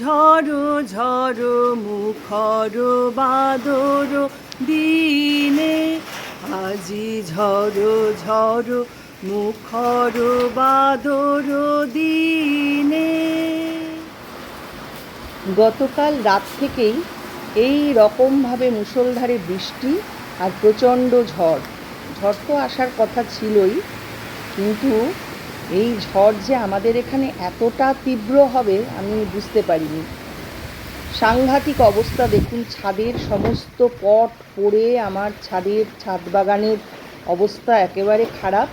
ঝড়ো ঝড়ো মুখর বাদর দিনে। আজি ঝড়ো ঝড়ো মুখর বাদর দিনে। গতকাল রাত থেকেই এই রকমভাবে মুষলধারে বৃষ্টি আর প্রচণ্ড ঝড়। ঝড় তো আসার কথা ছিলই, কিন্তু এই ঝড় যে আমাদের এখানে এতটা তীব্র হবে, আমি বুঝতে পারিনি। সাংঘাতিক অবস্থা, দেখুন, ছাদের সমস্ত পট পড়ে, আমার ছাদের ছাদ বাগানের অবস্থা একেবারে খারাপ।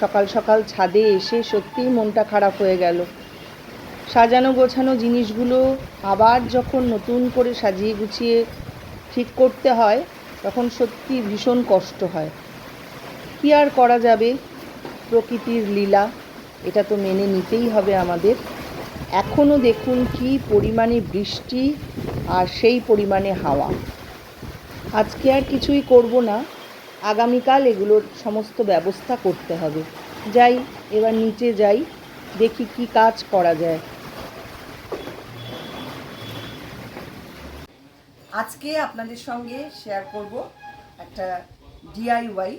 সকাল সকাল ছাদে এসে সত্যিই মনটা খারাপ হয়ে গেল। সাজানো গোছানো জিনিসগুলো আবার যখন নতুন করে সাজিয়ে গুছিয়ে ঠিক করতে হয়, তখন সত্যি ভীষণ কষ্ট হয়। কী আর করা যাবে? প্রকৃতির লীলা, এটা তো মেনে নিতেই হবে আমাদের। এখনও দেখুন কি পরিমাণে বৃষ্টি আর সেই পরিমাণে হাওয়া। আজকে আর কিছুই করব না। আগামীকাল এগুলোর সমস্ত ব্যবস্থা করতে হবে। যাই, এবার নিচে যাই, দেখি কি কাজ করা যায়। আজকে আপনাদের সঙ্গে শেয়ার করব একটা ডিআইওয়াই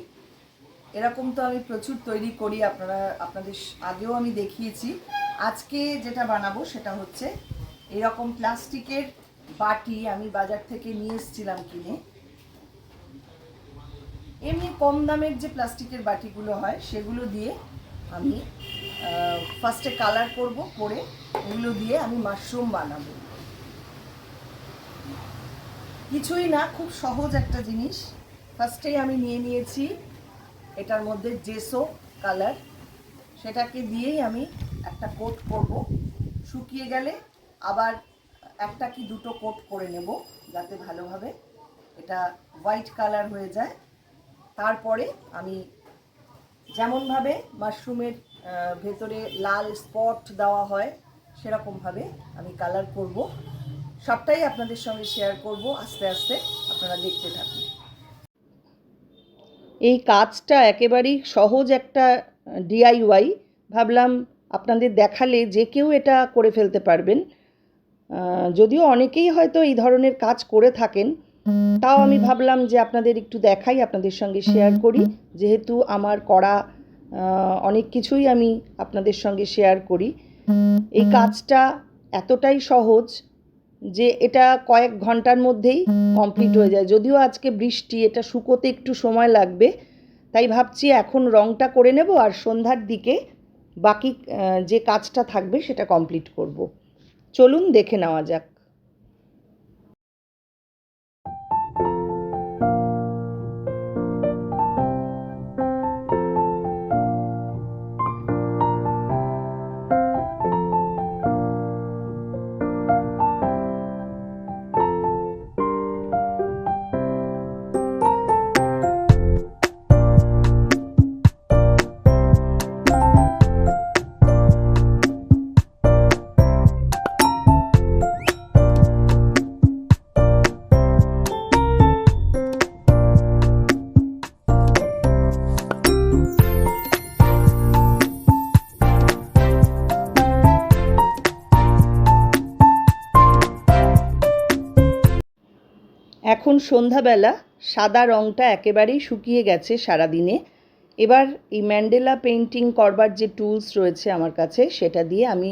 এরকম তো আমি প্রচুর তৈরি করি, আপনারা, আপনাদের আগেও আমি দেখিয়েছি। আজকে যেটা বানাবো সেটা হচ্ছে এরকম প্লাস্টিকের বাটি আমি বাজার থেকে নিয়ে এসেছিলাম কিনে। এমনি কম দামের যে প্লাস্টিকের বাটিগুলো হয়, সেগুলো দিয়ে আমি ফার্স্টে কালার করব, করে এগুলো দিয়ে আমি মাশরুম বানাবো। কিছুই না, খুব সহজ একটা জিনিস। ফার্স্টেই আমি নিয়ে নিয়েছি এটার মধ্যে জেসো কালার সেটাকে দিয়েই আমি একটা কোট করব। শুকিয়ে গেলে আবার একটা কি দুটো কোট করে নেব যাতে ভালোভাবে এটা হোয়াইট কালার হয়ে যায়। তারপরে আমি যেমনভাবে মাশরুমের ভেতরে লাল স্পট দেওয়া হয়, সেরকমভাবে আমি কালার করব। সবটাই আপনাদের সঙ্গে শেয়ার করব। আস্তে আস্তে আপনারা দেখতে থাকুন। এই কাজটা একেবারেই সহজ একটা ডিআইওয়াই ভাবলাম আপনাদের দেখালে যে কেউ এটা করে ফেলতে পারবেন। যদিও অনেকেই হয়তো এই ধরনের কাজ করে থাকেন, তাও আমি ভাবলাম যে আপনাদের একটু দেখাই, আপনাদের সঙ্গে শেয়ার করি। যেহেতু আমার করা অনেক কিছুই আমি আপনাদের সঙ্গে শেয়ার করি। এই কাজটা এতটাই সহজ যে এটা কয়েক ঘণ্টার মধ্যেই কমপ্লিট হয়ে যায়। যদিও আজকে বৃষ্টি, এটা শুকোতে একটু সময় লাগবে, তাই ভাবছি এখন রঙটা করে নেব আর সন্ধ্যার দিকে বাকি যে কাজটা থাকবে সেটা কমপ্লিট করব। চলুন দেখে নেওয়া যাক। এখন সন্ধ্যাবেলা সাদা রঙটা একেবারেই শুকিয়ে গেছে সারাদিনে। এবার এই ম্যান্ডেলা পেন্টিং করবার যে টুলস রয়েছে আমার কাছে, সেটা দিয়ে আমি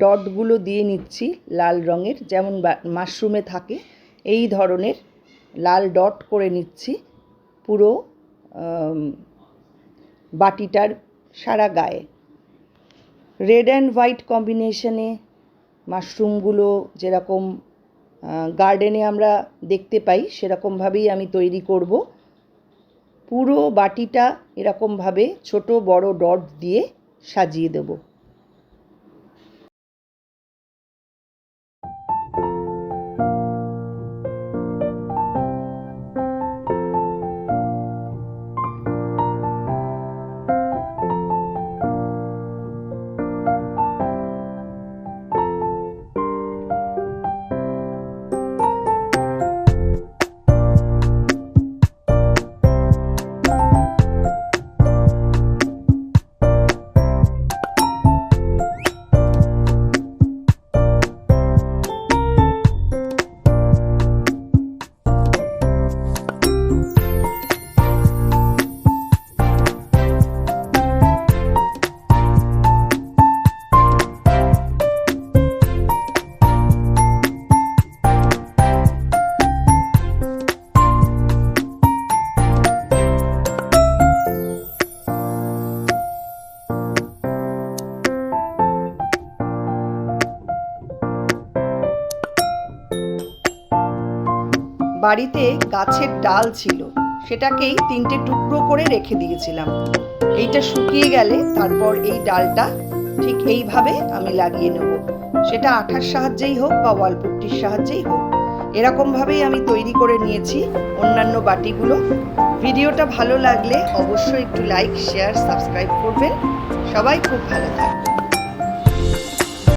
ডটগুলো দিয়ে নিচ্ছি লাল রঙের, যেমন মাশরুমে থাকে, এই ধরনের লাল ডট করে নিচ্ছি পুরো বাটিটার সারা গায়ে। রেড অ্যান্ড হোয়াইট কম্বিনেশনে মাশরুমগুলো যেরকম গার্ডেনে আমরা দেখতে পাই, সেরকমভাবেই আমি তৈরি করব। পুরো বাটিটা এরকমভাবে ছোট বড় ডট দিয়ে সাজিয়ে দেব। বাড়িতে গাছের ডাল ছিল, সেটাকেই তিনটে টুকরো করে রেখে দিয়েছিলাম। এইটা শুকিয়ে গেলে তারপর এই ডালটা ঠিক এইভাবে আমি লাগিয়ে নেব। সেটা আঠার সাহায্যেই হোক বা ওয়ালপুট্টির সাহায্যেই হোক। এরকমভাবেই আমি তৈরি করে নিয়েছি অন্যান্য বাটিগুলো। ভিডিওটা ভালো লাগলে অবশ্যই একটু লাইক শেয়ার সাবস্ক্রাইব করবেন। সবাই খুব ভালো থাকবে